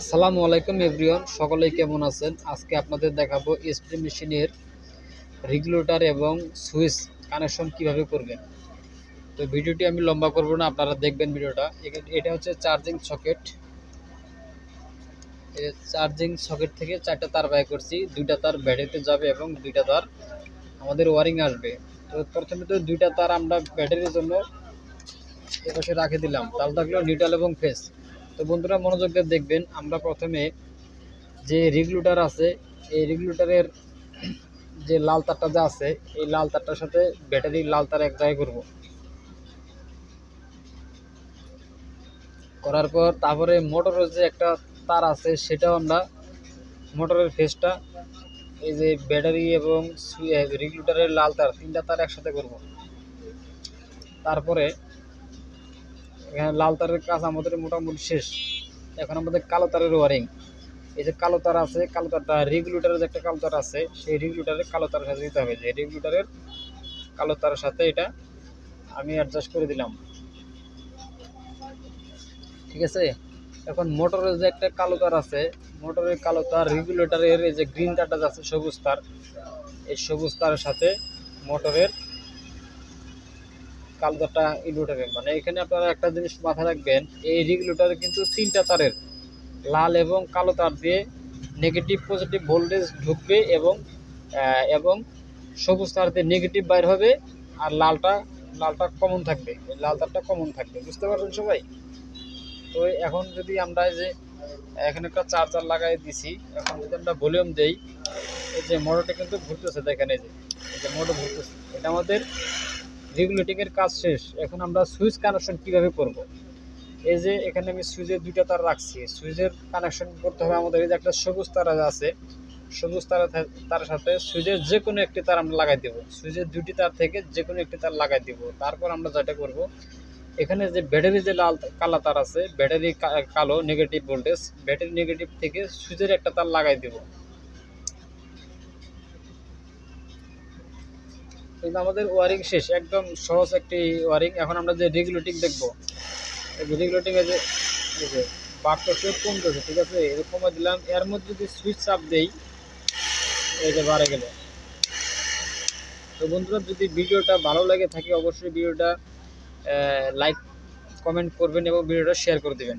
আসসালামু আলাইকুম এভরিওয়ান, সকলেই কেমন আছেন? আজকে আপনাদের দেখাবো স্প্রে মেশিনের রেগুলেটর এবং সুইচ কানেকশন কীভাবে করবেন। তো ভিডিওটি আমি লম্বা করব না, আপনারা দেখবেন ভিডিওটা। এটা হচ্ছে চার্জিং সকেট। চার্জিং সকেট থেকে চারটা তার ব্যয় করছি, দুইটা তার ব্যাটারিতে যাবে এবং দুইটা তার আমাদের ওয়ারিং আসবে। তো প্রথমে তো দুইটা তার আমরা ব্যাটারির জন্য এপাশে রাখে দিলাম তাহলে থাকল নিউট্রাল এবং ফেস। তো বন্ধুরা মনোযোগ দিয়ে দেখবেন, আমরা প্রথমে যে রেগুলেটর আছে, এই রেগুলেটরের যে লাল তারটা যা আছে, এই লাল তারটার সাথে ব্যাটারি লাল তার এক জায়গায় করব। করার পর তারপরে মোটরের যে একটা তার আছে, সেটাও আমরা মোটরের ফেসটা, এই যে ব্যাটারি এবং রেগুলেটরের লাল তার, তিনটা তার একসাথে করব। তারপরে এখানে লাল তারের কাজ আমাদের মোটামুটি শেষ। এখন আমাদের কালো তারের ওয়ারিং। এই যে কালো তার আছে, কালো তারটা রেগুলেটারের যে একটা কালো তার আছে, সেই রেগুলেটরের কালো তারের সাথে দিতে হবে। যে রেগুলেটারের কালো তারের সাথে এটা আমি অ্যাডজাস্ট করে দিলাম। ঠিক আছে? এখন মোটরের যে একটা কালো তার আছে, মোটরের কালো তার রেগুলেটারের এই যে গ্রিন তারটা আছে, সবুজ তার, এই সবুজ তারের সাথে মোটরের কালদারটা ইনভার্টারের মানে এখানে আপনারা একটা জিনিস মাথায় রাখবেন, এই রেগুলেটরে কিন্তু তিনটা তারের, লাল এবং কালো তার দিয়ে নেগেটিভ পজিটিভ ভোল্টেজ ঢুকবে এবং এবং সবুজ তার দিয়ে নেগেটিভ বাইর হবে আর লালটা লালটা কমন থাকবে। লাল তারটা কমন থাকবে। বুঝতে পারছেন সবাই? তো এখন যদি আমরা যে, এখানে একটা চার্জার লাগাই দিছি, এখন যদি আমরা ভলিউম দেই, এই যে মোটরটা কিন্তু ঘুরতেছে, দেখেন এই যে মোটর ঘুরতেছে। এটা আমাদের রেগুলেটিং এর কাজ শেষ, এখন আমরা সুইচ কানেকশন কীভাবে করব? এই যে এখানে আমি সুইচের দুইটা তার রাখছি, সুইচের কানেকশন করতে হবে আমাদের, এই যে একটা সবুজ তার আছে, সবুজ তার তার সাথে সুইচের যে কোনো একটি তার আমরা লাগাই দেবো, সুইচের দুটি তার থেকে যে কোনো একটি তার লাগাই দেবো, তারপর আমরা যেটা করব, এখানে যে ব্যাটারি যে লাল কালা তার আছে, ব্যাটারি কালো নেগেটিভ ভোল্টেজ ব্যাটারি নেগেটিভ থেকে সুইচের একটা তার লাগাই দেব। কিন্তু আমাদের ওয়ারিং শেষ, একদম সহজ একটি ওয়ারিং। এখন আমরা যে রেগুলেটিং দেখব রেগুলেটিং এ যে যে বাক্সে কমতেছে, ঠিক আছে? এরকম দিলাম, এর মধ্যে যদি সুইচ চাপ দেই, এই যে বাড়ে গেল। তো বন্ধুরা, যদি ভিডিওটা ভালো লাগে থাকে, অবশ্যই ভিডিওটা লাইক কমেন্ট করবেন এবং ভিডিওটা শেয়ার করে দেবেন।